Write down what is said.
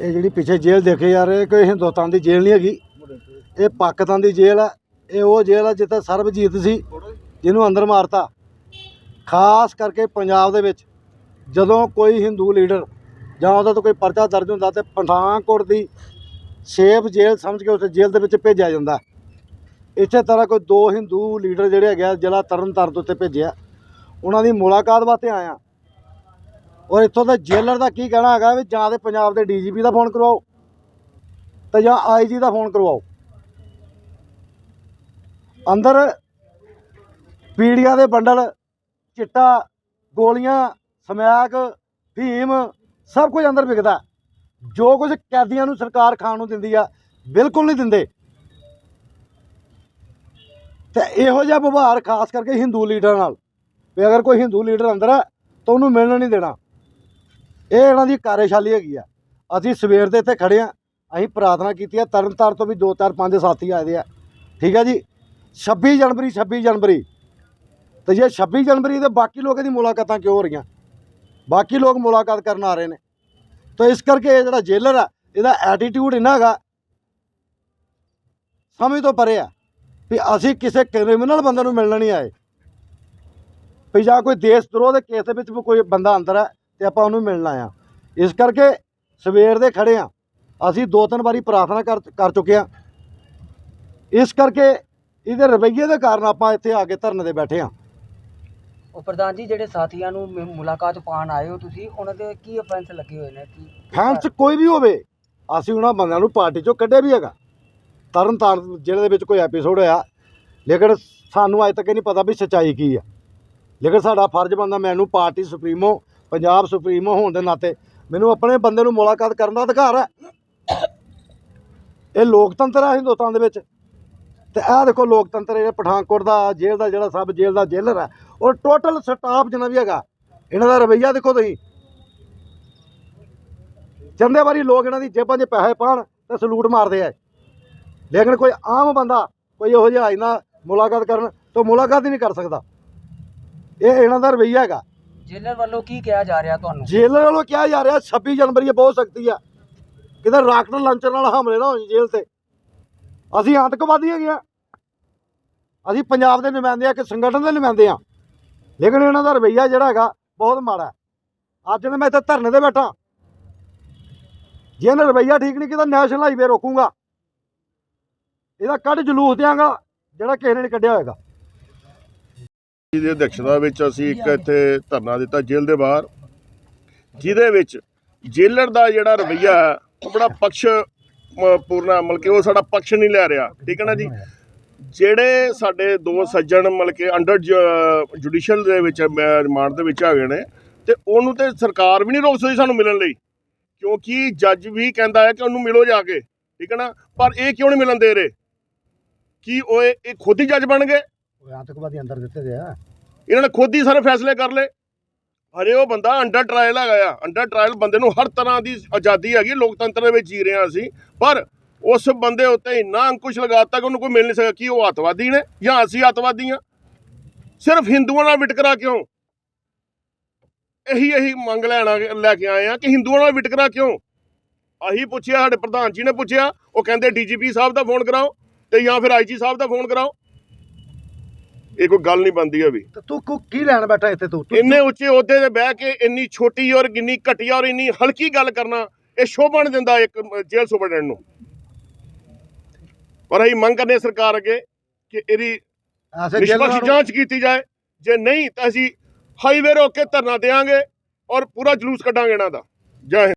ਇਹ ਜਿਹੜੀ ਪਿੱਛੇ ਜੇਲ੍ਹ ਦੇਖੇ ਜਾ ਰਹੇ, ਕੋਈ ਹਿੰਦੁਸਤਾਨ ਦੀ ਜੇਲ੍ਹ ਨਹੀਂ ਹੈਗੀ। ਇਹ ਪਾਕਿਸਤਾਨ ਦੀ ਜੇਲ੍ਹ ਹੈ ਇਹ ਉਹ ਜੇਲ੍ਹ ਹੈ ਜਿੱਥੇ ਸਰਬਜੀਤ ਸੀ, ਜਿਹਨੂੰ ਅੰਦਰ ਮਾਰਤਾ। ਖਾਸ ਕਰਕੇ ਪੰਜਾਬ ਦੇ ਵਿੱਚ, ਜਦੋਂ ਕੋਈ ਹਿੰਦੂ ਲੀਡਰ ਜਾਂ ਉਹਦਾ ਤੋਂ ਕੋਈ ਪਰਚਾ ਦਰਜ ਹੁੰਦਾ ਤੇ ਪਠਾਨਕੋਟ ਦੀ ਸੇਫ ਜੇਲ੍ਹ ਸਮਝ ਕੇ ਉਸ ਜੇਲ੍ਹ ਦੇ ਵਿੱਚ ਭੇਜਿਆ ਜਾਂਦਾ। ਇਸੇ ਤਰ੍ਹਾਂ ਕੋਈ ਦੋ ਹਿੰਦੂ ਲੀਡਰ ਜਿਹੜੇ ਹੈਗੇ ਆ, ਜ਼ਿਲ੍ਹਾ ਤਰਨਤਾਰਨ ਤੋਂ ਉੱਤੇ ਭੇਜਿਆ। ਉਹਨਾਂ ਦੀ ਮੁਲਾਕਾਤ ਵਾਸਤੇ ਆਇਆ। ਔਰ ਇੱਥੋਂ ਦੇ ਜੇਲਰ ਦਾ ਕੀ ਕਹਿਣਾ ਹੈਗਾ ਵੀ ਜਾਂ ਤੇ ਪੰਜਾਬ ਦੇ ਡੀਜੀਪੀ ਦਾ ਫੋਨ ਕਰਵਾਓ ਤੇ ਜਾਂ ਆਈਜੀ ਦਾ ਫੋਨ ਕਰਵਾਓ। ਅੰਦਰ ਪੀੜੀਆਂ ਦੇ ਬੰਡਲ, ਚਿੱਟਾ, ਗੋਲੀਆਂ, ਸਮੈਕ, ਭੀਮ, ਸਭ ਕੁਝ ਅੰਦਰ ਵਿਕਦਾ। ਜੋ ਕੁਝ ਕੈਦੀਆਂ ਨੂੰ ਸਰਕਾਰ ਖਾਣ ਨੂੰ ਦਿੰਦੀ ਆ, ਬਿਲਕੁਲ ਨਹੀਂ ਦਿੰਦੇ। ਤੇ ਇਹੋ ਜਿਹਾ ਵਿਵਹਾਰ ਖਾਸ ਕਰਕੇ ਹਿੰਦੂ ਲੀਡਰਾਂ ਨਾਲ। ਵੀ ਅਗਰ ਕੋਈ ਹਿੰਦੂ ਲੀਡਰ ਅੰਦਰ ਹੈ ਤਾਂ ਉਹਨੂੰ ਮਿਲਣ ਨਹੀਂ ਦੇਣਾ। ਇਹ ਇਹਨਾਂ ਦੀ ਕਾਰਜਸ਼ਾਲੀ ਹੈਗੀ ਆ। ਅਸੀਂ ਸਵੇਰ ਦੇ ਇੱਥੇ ਖੜੇ ਆ, ਅਸੀਂ ਪ੍ਰਾਰਥਨਾ ਕੀਤੀ ਆ ਤਰਨਤਾਰ ਤੋਂ ਵੀ ਦੋ ਚਾਰ ਪੰਜ ਸਾਥੀ ਆਏ ਦੇ ਆ। ਠੀਕ ਹੈ ਜੀ? 26 ਜਨਵਰੀ 26 ਜਨਵਰੀ। ਤੇ ਜੇ 26 ਜਨਵਰੀ ਦੇ ਬਾਕੀ ਲੋਕਾਂ ਦੀ ਮੁਲਾਕਾਤਾਂ ਕਿਉਂ ਹੋ ਰਹੀਆਂ? ਬਾਕੀ ਲੋਕ ਮੁਲਾਕਾਤ ਕਰਨ ਆ ਰਹੇ ਨੇ। ਤਾਂ ਇਸ ਕਰਕੇ ਇਹ ਜਿਹੜਾ ਜੇਲਰ ਆ, ਇਹਦਾ ਐਟੀਟਿਊਡ ਇੰਨਾ ਹੈਗਾ ਸਮਝ ਤੋਂ ਪਰੇ ਆ, ਵੀ ਅਸੀਂ ਕਿਸੇ ਕ੍ਰਿਮੀਨਲ ਬੰਦੇ ਨੂੰ ਮਿਲਣ ਨਹੀਂ ਆਏ। ਵੀ ਜਾਂ ਕੋਈ ਦੇਸ਼ ਦਰੋਹ ਦੇ ਕੇਸ ਦੇ ਵਿੱਚ ਵੀ ਕੋਈ ਬੰਦਾ ਅੰਦਰ ਹੈ ਤੇ ਆਪਾਂ ਉਹਨੂੰ ਮਿਲਣ ਆਇਆ। ਇਸ ਕਰਕੇ ਸਵੇਰ ਦੇ ਖੜੇ ਆ। ਅਸੀਂ ਦੋ ਤਿੰਨ ਵਾਰੀ ਪ੍ਰਾਰਥਨਾ ਕਰ ਕਰ ਚੁੱਕੇ ਆ। ਇਸ ਕਰਕੇ ਇਹਦੇ ਰਵੱਈਏ ਦੇ ਕਾਰਨ ਆਪਾਂ ਇੱਥੇ ਆ ਕੇ ਧਰਨੇ ਦੇ ਬੈਠੇ ਆ। ਉਹ ਪ੍ਰਧਾਨ ਜੀ ਜਿਹੜੇ ਸਾਥੀਆਂ ਨੂੰ ਮ- ਮੁਲਾਕਾਤ ਪਾਣ ਆਏ ਹੋ ਤੁਸੀਂ ਉਹਨਾਂ ਦੇ ਕੀ ਅਫੈਂਸ ਲੱਗੇ ਹੋਏ ਨੇ? ਕੀ ਫੈਂਸ ਕੋਈ ਵੀ ਹੋਵੇ ਅਸੀਂ ਉਹਨਾਂ ਬੰਦਿਆਂ ਨੂੰ ਪਾਰਟੀ ਚੋਂ ਕੱਢਿਆ ਵੀ ਹੈਗਾ। ਤਰਨ ਤਾਰਨ ਜ਼ਿਲ੍ਹੇ ਦੇ ਵਿੱਚ ਕੋਈ ਐਪੀਸੋਡ ਹੋਇਆ ਲੇਕਿਨ ਸਾਨੂੰ ਅੱਜ ਤੱਕ ਇਹ ਨਹੀਂ ਪਤਾ ਵੀ ਸੱਚਾਈ ਕੀ ਆ। ਲੇਕਿਨ ਸਾਡਾ ਫਰਜ਼ ਬਣਦਾ ਮੈਨੂੰ ਪਾਰਟੀ ਸੁਪਰੀਮੋ ਪੰਜਾਬ ਸੁਪਰੀਮੋ ਹੋਣ ਦੇ ਨਾਤੇ ਮੈਨੂੰ ਆਪਣੇ ਬੰਦੇ ਨੂੰ ਮੁਲਾਕਾਤ ਕਰਨ ਦਾ ਅਧਿਕਾਰ ਹੈ। ਇਹ ਲੋਕਤੰਤਰ ਹੈ ਹਿੰਦੁਸਤਾਨ ਦੇ ਵਿੱਚ। ਤੇ ਇਹ ਦੇਖੋ ਲੋਕਤੰਤਰ ਇਹ ਪਠਾਨਕੋਟ ਦਾ, ਜੇਲ੍ਹ ਦਾ ਜਿਹੜਾ ਸਭ ਜੇਲ੍ਹ ਦਾ ਜੇਲਰ ਹੈ ਔਰ ਟੋਟਲ ਸਟਾਫ ਜਿੰਨਾ ਵੀ ਹੈਗਾ, ਇਹਨਾਂ ਦਾ ਰਵੱਈਆ ਦੇਖੋ ਤੁਸੀਂ। ਚੰਦੇ ਵਾਰੀ ਲੋਕ ਇਹਨਾਂ ਦੀ ਜੇਬਾਂ 'ਚ ਪੈਸੇ ਪਾਣ ਤੇ ਸਲੂਟ ਮਾਰਦੇ ਆ। ਲੇਕਿਨ ਕੋਈ ਆਮ ਬੰਦਾ, ਕੋਈ ਇਹੋ ਜਿਹਾ ਆਈ ਨਾ ਮੁਲਾਕਾਤ ਕਰਨ ਤਾਂ ਮੁਲਾਕਾਤ ਹੀ ਨਹੀਂ ਕਰ ਸਕਦਾ। ਇਹ ਇਹਨਾਂ ਦਾ ਰਵੱਈਆ ਹੈਗਾ। ਜੇਲਰ ਵੱਲੋਂ ਕੀ ਕਿਹਾ ਜਾ ਰਿਹਾ ਤੁਹਾਨੂੰ? ਜੇਲਰ ਵੱਲੋਂ ਕਿਹਾ ਜਾ ਰਿਹਾ 26 ਜਨਵਰੀ ਇਹ ਬਹੁਤ ਸਖਤੀ ਆ। ਕਿਤੇ ਰਾਕਟ ਲਾਂਚਰ ਨਾਲ ਹਮਲੇ ਨਾ ਹੋਣ ਜੇਲ੍ਹ ਤੇ। ਅਸੀਂ ਆਤੰਕਵਾਦੀ ਹੈਗੇ ਆ। ਅਸੀਂ ਪੰਜਾਬ ਦੇ ਨੁਮਾਇੰਦੇ ਆ ਕਿ ਸੰਗਠਨ ਦੇ ਨੁਮਾਇੰਦੇ ਆ। ਲੇਕਿਨ ਇਹਨਾਂ ਦਾ ਰਵੱਈਆ ਜਿਹੜਾ ਹੈਗਾ ਬਹੁਤ ਮਾੜਾ ਅੱਜ ਨੇ ਮੈਂ ਇੱਥੇ ਧਰਨੇ ਤੇ ਬੈਠਾ। ਜੇ ਇਹਨਾਂ ਰਵੱਈਆ ਠੀਕ ਨਹੀਂ, ਕੀਤਾ ਨੈਸ਼ਨਲ ਹਾਈਵੇ ਰੋਕੂਗਾ। ਇਹਦਾ ਕੱਢ ਜਲੂਸ ਦਿਆਂਗਾ, ਜਿਹੜਾ ਕਿਸੇ ਨੇ ਨਹੀਂ ਕੱਢਿਆ ਹੋਏਗਾ। ਜੀ ਦੀ ਅਧਿਕਸ਼ਤਾ ਵਿੱਚ ਅਸੀਂ ਇੱਕ ਇੱਥੇ ਧਰਨਾ ਦਿੱਤਾ ਜੇਲ੍ਹ ਦੇ ਬਾਹਰ, ਜਿਹਦੇ ਵਿੱਚ ਜੇਲਰ ਦਾ ਜਿਹੜਾ ਰਵਈਆ ਹੈ, ਉਹ ਬੜਾ ਪਕਸ਼ ਮ- ਪੂਰਨਾ ਮਤਲਬ ਕਿ ਉਹ ਸਾਡਾ ਪਕਸ਼ ਨਹੀਂ ਲੈ ਰਿਹਾ, ਠੀਕ ਹੈ ਨਾ ਜੀ? ਜਿਹੜੇ ਸਾਡੇ ਦੋ ਸੱਜਣ ਮਤਲਬ ਕਿ ਅੰਡਰ ਜੁਡੀਸ਼ੀਅਲ ਦੇ ਵਿੱਚ ਰਿਮਾਂਡ ਦੇ ਵਿੱਚ ਆ ਗਏ ਨੇ, ਤੇ ਉਹਨੂੰ ਤੇ ਸਰਕਾਰ ਵੀ ਨਹੀਂ ਰੋਕ ਸਕਦੀ ਸਾਨੂੰ ਮਿਲਣ ਲਈ, ਕਿਉਂਕਿ ਜੱਜ ਵੀ ਕਹਿੰਦਾ ਹੈ ਕਿ ਉਹਨੂੰ ਮਿਲੋ ਜਾ ਕੇ, ਠੀਕ ਹੈ ਨਾ? ਪਰ ਇਹ ਕਿਉਂ ਨਹੀਂ ਮਿਲਣ ਦੇ ਰਹੇ? ਕੀ ਉਹ ਇਹ ਖੁਦ ਹੀ ਜੱਜ ਬਣ ਗਏ? ਆਤੰਕਵਾਦੀ ਅੰਦਰ ਦਿੱਤੇ ਦੇ ਆ। ਇਹਨਾਂ ਨੇ ਖੁਦ ਹੀ ਸਾਰੇ ਫੈਸਲੇ ਕਰ ਲਏ। ਹਰੇ ਉਹ ਬੰਦਾ ਅੰਡਰ ਟ੍ਰਾਇਲ ਹੈਗਾ ਆ। ਅੰਡਰ ਟ੍ਰਾਇਲ ਬੰਦੇ ਨੂੰ ਹਰ ਤਰ੍ਹਾਂ ਦੀ ਆਜ਼ਾਦੀ ਹੈਗੀ, ਲੋਕਤੰਤਰ ਦੇ ਵਿੱਚ ਜੀ ਰਹੇ ਹਾਂ ਅਸੀਂ। ਪਰ ਉਸ ਬੰਦੇ ਉੱਤੇ ਇੰਨਾ ਅੰਕੁਸ਼ ਲਗਾਤਾ ਕਿ ਉਹਨੂੰ ਕੋਈ ਮਿਲ ਨਹੀਂ ਸਕਿਆ ਕਿ ਉਹ ਅੱਤਵਾਦੀ ਨੇ ਜਾਂ ਅਸੀਂ ਅੱਤਵਾਦੀ ਹਾਂ। ਸਿਰਫ ਹਿੰਦੂਆਂ ਨਾਲ ਵਿਟਕਰਾ ਕਿਉਂ? ਇਹੀ ਇਹੀ ਮੰਗ ਲੈਣਾ ਲੈ ਕੇ ਆਏ ਆ ਕਿ ਹਿੰਦੂਆਂ ਨਾਲ ਵਿਟਕਰਾ ਕਿਉਂ? ਅਸੀਂ ਪੁੱਛਿਆ, ਸਾਡੇ ਪ੍ਰਧਾਨ ਜੀ ਨੇ ਪੁੱਛਿਆ, ਉਹ ਕਹਿੰਦੇ ਡੀਜੀਪੀ ਸਾਹਿਬ ਦਾ ਫੋਨ ਕਰਾਓ ਤੇ ਜਾਂ ਫਿਰ ਆਈਜੀ ਸਾਹਿਬ ਦਾ ਫੋਨ ਕਰਾਓ। ਇਹ ਕੋਈ ਗੱਲ ਨਹੀਂ ਬਣਦੀ ਹੈ ਵੀ ਤੇ ਤੂੰ ਕੋ ਕੀ ਲੈਣ ਬੈਠਾ ਇੱਥੇ ਤੂੰ? ਤੂੰ- ਇੰਨੇ ਉੱਚੇ ਅਹੁਦੇ ਤੇ ਬਹਿ ਕੇ ਇੰਨੀ ਛੋਟੀ ਔਰ ਕਿੰਨੀ ਘਟੀਆ ਔਰ ਇੰਨੀ ਹਲਕੀ ਗੱਲ ਕਰਨਾ ਇਹ ਸ਼ੋਭਾ ਨਹੀਂ ਦਿੰਦਾ ਇੱਕ ਜੇਲ੍ਹ ਸੁਪਰਡੈਂਟ ਨੂੰ। ਪਰ ਅਸੀਂ ਮੰਗ ਕਰਨੇ ਸਰਕਾਰ ਅੱਗੇ ਕਿ ਇਹਦੀ ਐਸੇ ਨਿਸ਼ਪਕਸ਼ ਜਾਂਚ ਕੀਤੀ ਜਾਏ। ਜੇ ਨਹੀਂ ਤਾਂ ਅਸੀਂ ਹਾਈਵੇ ਰੋਕ ਕੇ ਧਰਨਾ ਦੇਵਾਂਗੇ ਔਰ ਪੂਰਾ ਜਲੂਸ ਕੱਢਾਂਗੇ ਇਹਨਾਂ ਦਾ। ਜੈ ਹਿੰਦ।